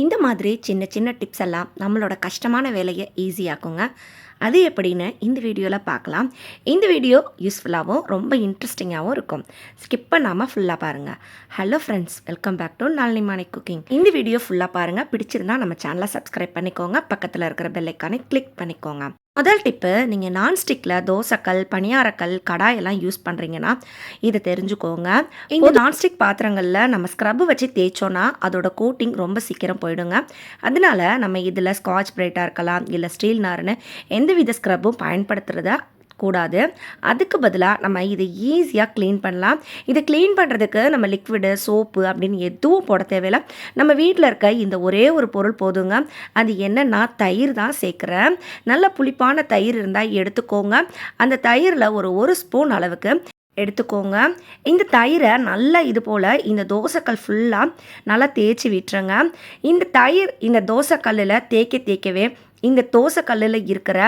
இந்த மாதிரி சின்ன சின்ன டிப்ஸ் எல்லாம் நம்மளோட கஷ்டமான வேலையை ஈஸியாக்குங்க அது எப்படின்னு இந்த வீடியோவில் பார்க்கலாம். இந்த வீடியோ யூஸ்ஃபுல்லாகவும் ரொம்ப இன்ட்ரெஸ்டிங்காகவும் இருக்கும். ஸ்கிப் பண்ணாமல் ஃபுல்லாக பாருங்கள் hello friends welcome back to நாளினிமானி cooking இந்த வீடியோ ஃபுல்லாக பாருங்கள் பிடிச்சிருந்தா நம்ம சேனலை சப்ஸ்கிரைப் பண்ணிக்கோங்க. பக்கத்தில் இருக்கிற பெல் கிளிக் பண்ணிக்கோங்க. முதல் டிப்பு நீங்கள் நான்ஸ்டிக்கில் தோசைக்கல் பணியாரக்கல் கடாய் எல்லாம் யூஸ் பண்ணுறீங்கன்னா இதை தெரிஞ்சுக்கோங்க. இந்த நான்ஸ்டிக் பாத்திரங்களில் நம்ம ஸ்க்ரப் வச்சு தேய்ச்சோன்னா அதோட கோட்டிங் ரொம்ப சீக்கிரம் போயிடுங்க. அதனால நம்ம இதில் ஸ்காட்ச் பிரைட்டாக இருக்கலாம் இல்லை ஸ்டீல் நார்னு எந்தவித ஸ்க்ரப்பும் பயன்படுத்துறத கூடாது. அதுக்கு பதிலாக நம்ம இதை ஈஸியாக க்ளீன் பண்ணலாம். இதை க்ளீன் பண்ணுறதுக்கு நம்ம லிக்விடு சோப்பு அப்படின்னு எதுவும் போட தேவையில்லை. நம்ம வீட்டில் இருக்க இந்த ஒரே ஒரு பொருள் போதுங்க. அது என்னென்னா தயிர் தான் சேர்க்குறேன். நல்ல புளிப்பான தயிர் இருந்தால் எடுத்துக்கோங்க. அந்த தயிரில் ஒரு ஒரு ஸ்பூன் அளவுக்கு எடுத்துக்கோங்க. இந்த தயிரை நல்லா இது போல் இந்த தோசைக்கல் ஃபுல்லாக நல்லா தேய்ச்சி விட்டுருங்க. இந்த தயிர் இந்த தோசைக்கல்லில் தேய்க்க தேய்க்கவே இந்த தோசைக்கல்லில் இருக்கிற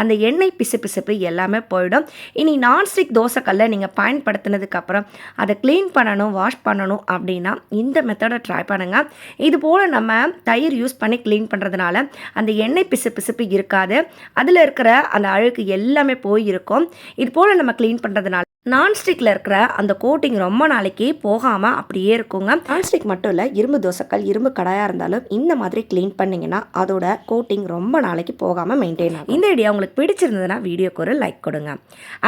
அந்த எண்ணெய் பிசு பிசுப்பு எல்லாமே போயிடும். இனி நான்ஸ்டிக் தோசைக்கல்லை நீங்கள் பயன்படுத்தினதுக்கப்புறம் அதை க்ளீன் பண்ணணும் வாஷ் பண்ணணும் அப்படின்னா இந்த மெத்தடை ட்ரை பண்ணுங்கள் இது போல் நம்ம தயிர் யூஸ் பண்ணி க்ளீன் பண்ணுறதுனால அந்த எண்ணெய் பிசு பிசுப்பு இருக்காது. அதில் இருக்கிற அந்த அழுக்கு எல்லாமே போயிருக்கும். இது போல் நம்ம க்ளீன் பண்ணுறதுனால நான்ஸ்டிக்கில் இருக்கிற அந்த கோட்டிங் ரொம்ப நாளைக்கு போகாமல் அப்படியே இருக்குங்க. நான்ஸ்டிக் மட்டும் இல்லை இரும்பு தோசைக்கல் இரும்பு கடாயாக இருந்தாலும் இந்த மாதிரி க்ளீன் பண்ணிங்கன்னா அதோட கோட்டிங் ரொம்ப நாளைக்கு போகாமல் மெயின்டைன் ஆகும். இந்த ஐடியா உங்களுக்கு பிடிச்சிருந்ததுன்னா வீடியோக்கு ஒரு லைக் கொடுங்க.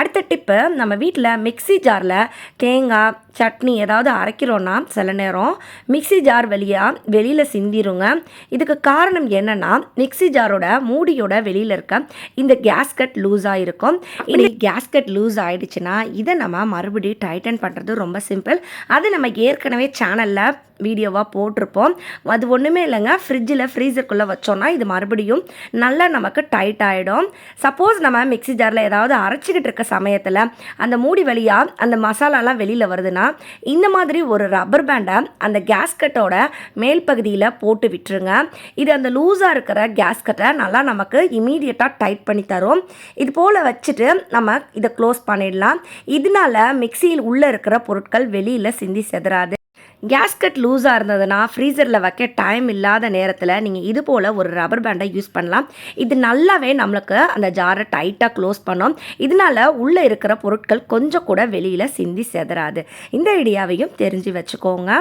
அடுத்த டிப்பு நம்ம வீட்டில் மிக்ஸி ஜாரில் தேங்காய் சட்னி ஏதாவது அரைக்கிறோன்னா சில நேரம் மிக்ஸி ஜார் வழியாக வெளியில் சிந்திருங்க. இதுக்கு காரணம் என்னென்னா மிக்ஸி ஜாரோட மூடியோட வெளியில் இருக்க இந்த கேஸ்கட் லூஸாக இருக்கும் இனி கேஸ்கட் லூஸ் ஆயிடுச்சுன்னா இதை நம்ம மறுபடியும் டைட்டன் பண்ணுறது ரொம்ப சிம்பிள் அது நம்ம ஏற்கனவே சேனலில் வீடியோவாக போட்டிருப்போம். அது ஒன்றுமே இல்லைங்க. ஃப்ரிட்ஜில் ஃப்ரீசருக்குள்ளே வச்சோன்னா இது மறுபடியும் நல்லா நமக்கு டைட் ஆகிடும் சப்போஸ் நம்ம மிக்ஸி ஜாரில் ஏதாவது அரைச்சிக்கிட்டு இருக்க சமயத்தில் அந்த மூடி வழியாக அந்த மசாலாலாம் வெளியில் வருதுன்னா இந்த மாதிரி ஒரு ரப்பர் பேண்டை அந்த கேஸ்கட்டோட மேல் பகுதியில் போட்டு விட்டுருங்க. இது அந்த லூஸாக இருக்கிற கேஸ்கட்டை நல்லா நமக்கு இமீடியட்டாக டைட் பண்ணி தரும். இது போல் வச்சுட்டு நம்ம இதை க்ளோஸ் பண்ணிடலாம். இதனால மிக்சியில் உள்ளே இருக்கிற பொருட்கள் வெளியில் சிந்தி செதறாது. கேஸ்கட் லூஸாக இருந்ததுன்னா ஃப்ரீசரில் வைக்க டைம் இல்லாத நேரத்தில் நீங்கள் இது போல் ஒரு ரப்பர் பேண்டை யூஸ் பண்ணலாம். இது நல்லாவே நம்மளுக்கு அந்த ஜாரை டைட்டாக க்ளோஸ் பண்ணோம். இதனால உள்ளே இருக்கிற பொருட்கள் கொஞ்சம் கூட வெளியில் சிந்தி செதறாது. இந்த ஐடியாவையும் தெரிஞ்சு வச்சுக்கோங்க.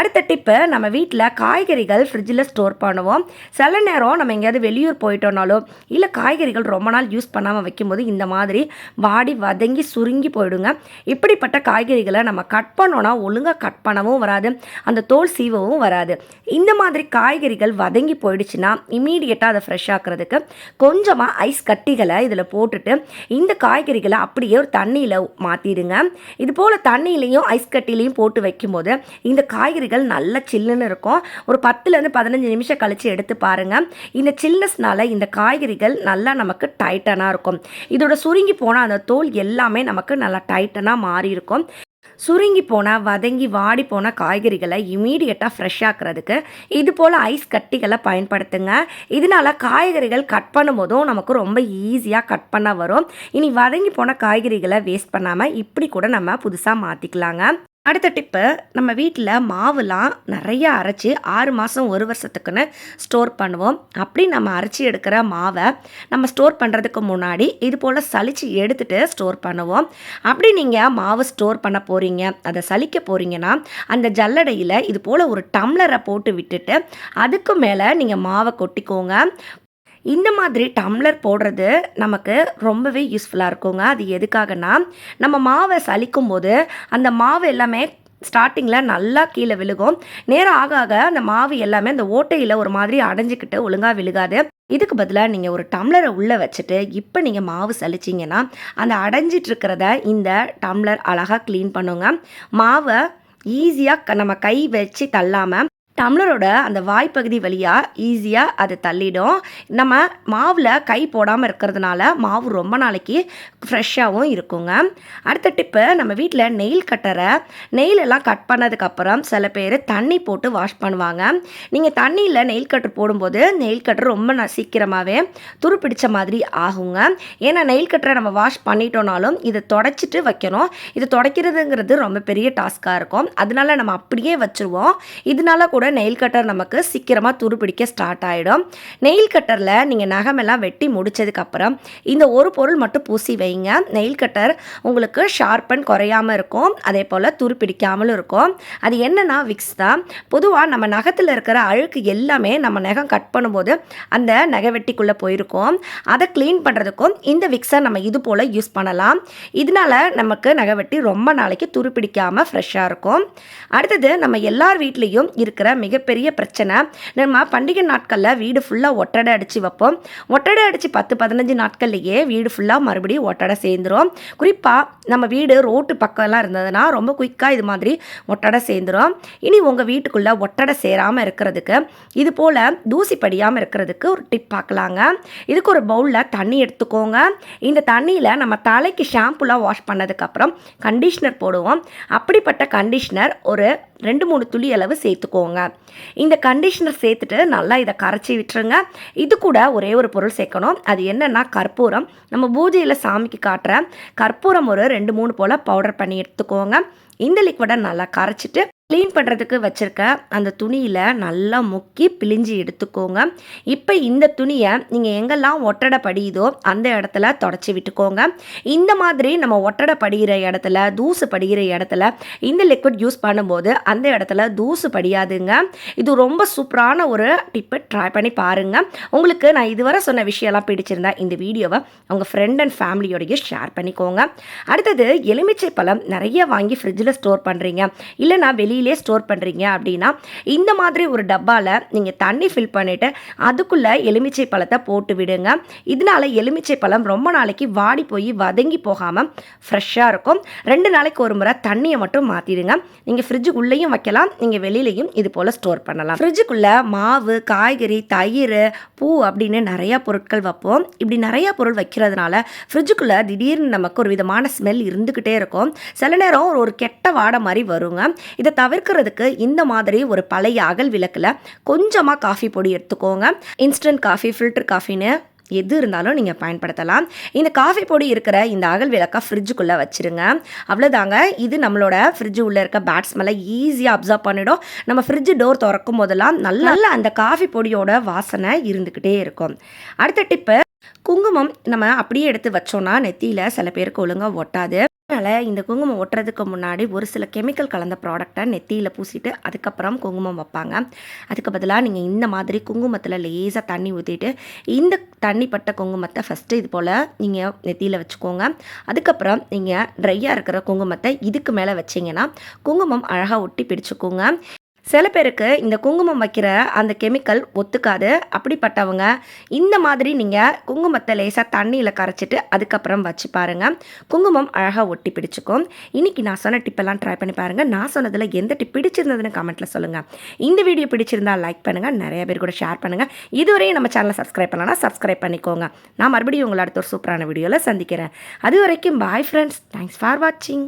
அடுத்த டிப்பு நம்ம வீட்டில் காய்கறிகள் ஃப்ரிட்ஜில் ஸ்டோர் பண்ணுவோம். சில நேரம் நம்ம எங்கேயாவது வெளியூர் போயிட்டோனாலோ இல்லை காய்கறிகள் ரொம்ப நாள் யூஸ் பண்ணாமல் வைக்கும்போது இந்த மாதிரி வாடி வதங்கி சுருங்கி போயிடுங்க. இப்படிப்பட்ட காய்கறிகளை நம்ம கட் பண்ணோன்னா ஒழுங்காக கட் பண்ணவும் வராது அந்த தோல் சீவவும் வராது. இந்த மாதிரி காய்கறிகள் வதங்கி போயிடுச்சுன்னா இமீடியட்டாக அதை ஃப்ரெஷ் ஆக்கிறதுக்கு கொஞ்சமாக ஐஸ் கட்டிகளை இதில் போட்டுட்டு இந்த காய்கறிகளை அப்படியே ஒரு தண்ணியில் மாற்றிடுங்க இது போல் தண்ணியிலையும் ஐஸ் கட்டிலையும் போட்டு வைக்கும்போது இந்த காய்கறி காய்கறிகள் நல்ல சில்லுன்னு இருக்கும். ஒரு பத்துலேருந்து பதினஞ்சு நிமிஷம் கழித்து எடுத்து பாருங்கள் இந்த சில்னஸ்னால் இந்த காய்கறிகள் நல்லா நமக்கு டைட்டனாக இருக்கும். இதோட சுருங்கி போனால் அந்த தோல் எல்லாமே நமக்கு நல்லா டைட்டனாக மாறி இருக்கும். சுருங்கி போன வதங்கி வாடி போன காய்கறிகளை இமீடியட்டாக ஃப்ரெஷ்ஷாக்குறதுக்கு இது போல் ஐஸ் கட்டிகளை பயன்படுத்துங்க. இதனால காய்கறிகள் கட் பண்ணும்போதும் நமக்கு ரொம்ப ஈஸியாக கட் பண்ண வரும். இனி வதங்கி போன காய்கறிகளை வேஸ்ட் பண்ணாமல் இப்படி கூட நம்ம புதுசாக மாற்றிக்கலாங்க அடுத்த டிப்பு நம்ம வீட்டில் மாவுலாம் நிறையா அரைச்சி ஆறு மாதம் ஒரு வருஷத்துக்குன்னு ஸ்டோர் பண்ணுவோம். அப்படி நம்ம அரைச்சி எடுக்கிற மாவை நம்ம ஸ்டோர் பண்ணுறதுக்கு முன்னாடி இது போல் சலித்து எடுத்துகிட்டு ஸ்டோர் பண்ணுவோம். அப்படி நீங்கள் மாவு ஸ்டோர் பண்ண போகிறீங்க அதை சலிக்க போகிறீங்கன்னா அந்த ஜல்லடையில் இது போல் ஒரு டம்ளரை போட்டு விட்டுட்டு அதுக்கு மேலே நீங்கள் மாவை கொட்டிக்கோங்க. இந்த மாதிரி டம்ளர் போடுறது நமக்கு ரொம்பவே யூஸ்ஃபுல்லாக இருக்குங்க. அது எதுக்காகனா நம்ம மாவை சலிக்கும் போது அந்த மாவு எல்லாமே ஸ்டார்டிங்கில் நல்லா கீழே விழுகும். நேரம் ஆக ஆக அந்த மாவு எல்லாமே அந்த ஓட்டையில் ஒரு மாதிரி அடைஞ்சிக்கிட்டு ஒழுங்காக விழுகாது. இதுக்கு பதிலாக நீங்கள் ஒரு டம்ளரை உள்ளே வச்சுட்டு இப்போ நீங்கள் மாவு சலிச்சிங்கன்னா அந்த அடைஞ்சிட்ருக்கிறத இந்த டம்ளர் அழகாக க்ளீன் பண்ணுங்க. மாவை ஈஸியாக நம்ம கை வச்சு தள்ளாமல் டம்ளரோட அந்த வாய்ப்பகுதி வழியாக ஈஸியாக அதை தள்ளிடும். நம்ம மாவில் கை போடாமல் இருக்கிறதுனால மாவு ரொம்ப நாளைக்கு ஃப்ரெஷ்ஷாகவும் இருக்குங்க. அடுத்த டிப்பு நம்ம வீட்டில் நெயில் கட்டரை நெயில் எல்லாம் கட் பண்ணதுக்கப்புறம் சில பேர் தண்ணி போட்டு வாஷ் பண்ணுவாங்க. நீங்கள் தண்ணியில் நெயில் கட்டர் போடும்போது நெயில் கட்டர் ரொம்ப ந சீக்கிரமாகவே துருப்பிடிச்ச மாதிரி ஆகுங்க. ஏன்னா நெயில் கட்டரை நம்ம வாஷ் பண்ணிட்டோனாலும் இதை தொடச்சிட்டு வைக்கணும். இது தொடக்கிறதுங்கிறது ரொம்ப பெரிய டாஸ்க்காக இருக்கும். அதனால நம்ம அப்படியே வச்சுருவோம். இதனால கூட கூட நெயில் கட்டர் நமக்கு சீக்கிரமாக துருப்பிடிக்க ஸ்டார்ட் ஆகிடும் நெயில் கட்டரில் நீங்கள் நகமெல்லாம் வெட்டி முடிச்சதுக்கப்புறம் இந்த ஒரு பொருள் மட்டும் பூசி வைங்க. நெயில் கட்டர் உங்களுக்கு ஷார்ப்பன் குறையாமல் இருக்கும். அதே போல் துருப்பிடிக்காமலும் இருக்கும். அது என்னென்னா விக்ஸ் தான். பொதுவாக நம்ம நகத்தில் இருக்கிற அழுக்கு எல்லாமே நம்ம நகம் கட் பண்ணும்போது அந்த நகை வெட்டிக்குள்ளே போயிருக்கும். அதை க்ளீன் பண்ணுறதுக்கும் இந்த விக்ஸை நம்ம இது போல் யூஸ் பண்ணலாம். இதனால நமக்கு நகை வெட்டி ரொம்ப நாளைக்கு துருப்பிடிக்காமல் ஃப்ரெஷ்ஷாக இருக்கும். அடுத்தது நம்ம எல்லார் வீட்லேயும் இருக்கிற மிகப்பெரிய பிரச்சனை. நம்ம பண்டிகை நாட்களில் வீடு ஃபுல்லாக ஒட்டடை அடித்து வைப்போம். ஒட்டடை அடித்து பத்து பதினஞ்சு நாட்கள்லேயே வீடு ஃபுல்லாக மறுபடியும் ஒட்டடை சேர்ந்துரும். குறிப்பாக நம்ம வீடு ரோட்டு பக்கம்லாம் இருந்ததுன்னா ரொம்ப குயிக்காக இது மாதிரி ஒட்டடை சேர்ந்துரும். இனி உங்கள் வீட்டுக்குள்ளே ஒட்டடை சேராமல் இருக்கிறதுக்கு இது போல் தூசி படியாமல் இருக்கிறதுக்கு ஒரு டிப் பார்க்கலாங்க இதுக்கு ஒரு பவுலில் தண்ணி எடுத்துக்கோங்க. இந்த தண்ணியில் நம்ம தலைக்கு ஷாம்புலாம் வாஷ் பண்ணதுக்கப்புறம் கண்டிஷ்னர் போடுவோம். அப்படிப்பட்ட கண்டிஷ்னர் ஒரு ரெண்டு மூணு துளி அளவு சேர்த்துக்கோங்க. இந்த கண்டிஷனர் சேர்த்துட்டு நல்லா இதை கரைச்சி விட்டுருங்க. இது கூட ஒரே ஒரு பொருள் சேர்க்கணும். அது என்னென்னா கற்பூரம். நம்ம பூஜையில் சாமிக்கு காட்டுற கற்பூரம் ஒரு ரெண்டு மூணு போல் பவுடர் பண்ணி எடுத்துக்கோங்க. இந்த லிக்விடை நல்லா கரைச்சிட்டு க்ளீன் பண்ணுறதுக்கு வச்சுருக்க அந்த துணியில் நல்லா முக்கி பிழிஞ்சு எடுத்துக்கோங்க. இப்போ இந்த துணியை நீங்கள் எங்கெல்லாம் ஒட்டடை படியுதோ அந்த இடத்துல தொடச்சி விட்டுக்கோங்க. இந்த மாதிரி நம்ம ஒட்டடை படிகிற இடத்துல தூசு படிகிற இடத்துல இந்த லிக்விட் யூஸ் பண்ணும்போது அந்த இடத்துல தூசு படியாதுங்க. இது ரொம்ப சூப்பரான ஒரு டிப்பை ட்ரை பண்ணி பாருங்கள் உங்களுக்கு நான் இதுவரை சொன்ன விஷயம்லாம் பிடிச்சிருந்தா இந்த வீடியோவை உங்கள் ஃப்ரெண்ட் அண்ட் ஃபேமிலியோடைய ஷேர் பண்ணிக்கோங்க. அடுத்தது எலுமிச்சை பழம் நிறைய வாங்கி ஃப்ரிட்ஜில் ஸ்டோர் பண்ணுறீங்க இல்லைனா வெளியே வெளியிலே ஸ்டோர் பண்ணுறீங்க அப்படின்னா இந்த மாதிரி ஒரு டப்பாவில் நீங்கள் தண்ணி ஃபில் பண்ணிவிட்டு அதுக்குள்ளே எலுமிச்சை பழத்தை போட்டு விடுங்க. இதனால எலுமிச்சை பழம் ரொம்ப நாளைக்கு வாடி போய் வதங்கி போகாமல் ஃப்ரெஷ்ஷாக இருக்கும். ரெண்டு நாளைக்கு ஒரு முறை தண்ணியை மட்டும் மாற்றிடுங்க நீங்கள் ஃப்ரிட்ஜுக்குள்ளேயும் வைக்கலாம் நீங்கள் வெளியிலையும் இது போல் ஸ்டோர் பண்ணலாம். ஃப்ரிட்ஜுக்குள்ளே மாவு காய்கறி தயிர் பூ அப்படின்னு நிறையா பொருட்கள் வைப்போம். இப்படி நிறையா பொருள் வைக்கிறதுனால ஃப்ரிட்ஜுக்குள்ளே திடீர்னு நமக்கு ஒரு விதமான ஸ்மெல் இருந்துக்கிட்டே இருக்கும். சில நேரம் ஒரு கெட்ட வாடை மாதிரி வருங்க. இதை தவிர்க்கிறதுக்கு இந்த மாதிரி ஒரு பழைய அகல் விளக்கில் கொஞ்சமாக காஃபி பொடி எடுத்துக்கோங்க. இன்ஸ்டன்ட் காஃபி ஃபில்டர் காஃபின்னு எது இருந்தாலும் நீங்கள் பயன்படுத்தலாம். இந்த காஃபி பொடி இருக்கிற இந்த அகல் விளக்கை ஃப்ரிட்ஜுக்குள்ளே வச்சுருங்க. அவ்வளோதாங்க இது நம்மளோட ஃப்ரிட்ஜு உள்ளே இருக்க பேட் ஸ்மெல்லை ஈஸியாக அப்சர்வ் பண்ணிடும். நம்ம ஃப்ரிட்ஜு டோர் திறக்கும் போதெல்லாம் நல்லா அந்த காஃபி பொடியோட வாசனை இருந்துக்கிட்டே இருக்கும். அடுத்த டிப்பு குங்குமம் நம்ம அப்படியே எடுத்து வச்சோன்னா நெத்தியில் சில பேருக்கு ஒழுங்காக ஒட்டாது. அதனால் இந்த குங்குமம் ஒட்டுறதுக்கு முன்னாடி ஒரு சில கெமிக்கல் கலந்த ப்ராடக்டை நெத்தியில் பூசிட்டு அதுக்கப்புறம் குங்குமம் வைப்பாங்க. அதுக்கு பதிலாக நீங்கள் இந்த மாதிரி குங்குமத்தில் லேசாக தண்ணி ஊற்றிட்டு இந்த தண்ணி பட்ட குங்குமத்தை ஃபஸ்ட்டு இது போல் நீங்கள் நெத்தியில் வச்சுக்கோங்க. அதுக்கப்புறம் நீங்கள் ட்ரையாக இருக்கிற குங்குமத்தை இதுக்கு மேலே வச்சிங்கன்னா குங்குமம் அழகாக ஒட்டி பிடிச்சிக்கோங்க. சில பேருக்கு இந்த குங்குமம் வைக்கிற அந்த கெமிக்கல் ஒத்துக்காது. அப்படிப்பட்டவங்க இந்த மாதிரி நீங்கள் குங்குமத்தை லேசாக தண்ணியில் கரைச்சிட்டு அதுக்கப்புறம் வச்சு பாருங்கள் குங்குமம் அழகாக ஒட்டி பிடிச்சிக்கும். இன்றைக்கி நான் சொன்ன டிப்பெல்லாம் ட்ரை பண்ணி பாருங்கள் நான் சொன்னதில் எந்த டிப் பிடிச்சிருந்ததுன்னு கமெண்ட்டில் சொல்லுங்கள் இந்த வீடியோ பிடிச்சிருந்தால் லைக் பண்ணுங்கள் நிறைய பேர் கூட ஷேர் பண்ணுங்கள் இதுவரையும் நம்ம சேனலை சப்ஸ்கிரைப் பண்ணலாம் சப்ஸ்கிரைப் பண்ணிக்கோங்க. நான் மறுபடியும் உங்களை அடுத்த ஒரு சூப்பரான வீடியோவில் சந்திக்கிறேன். அது வரைக்கும் பாய் ஃப்ரெண்ட்ஸ் தேங்க்ஸ் ஃபார் வாட்சிங்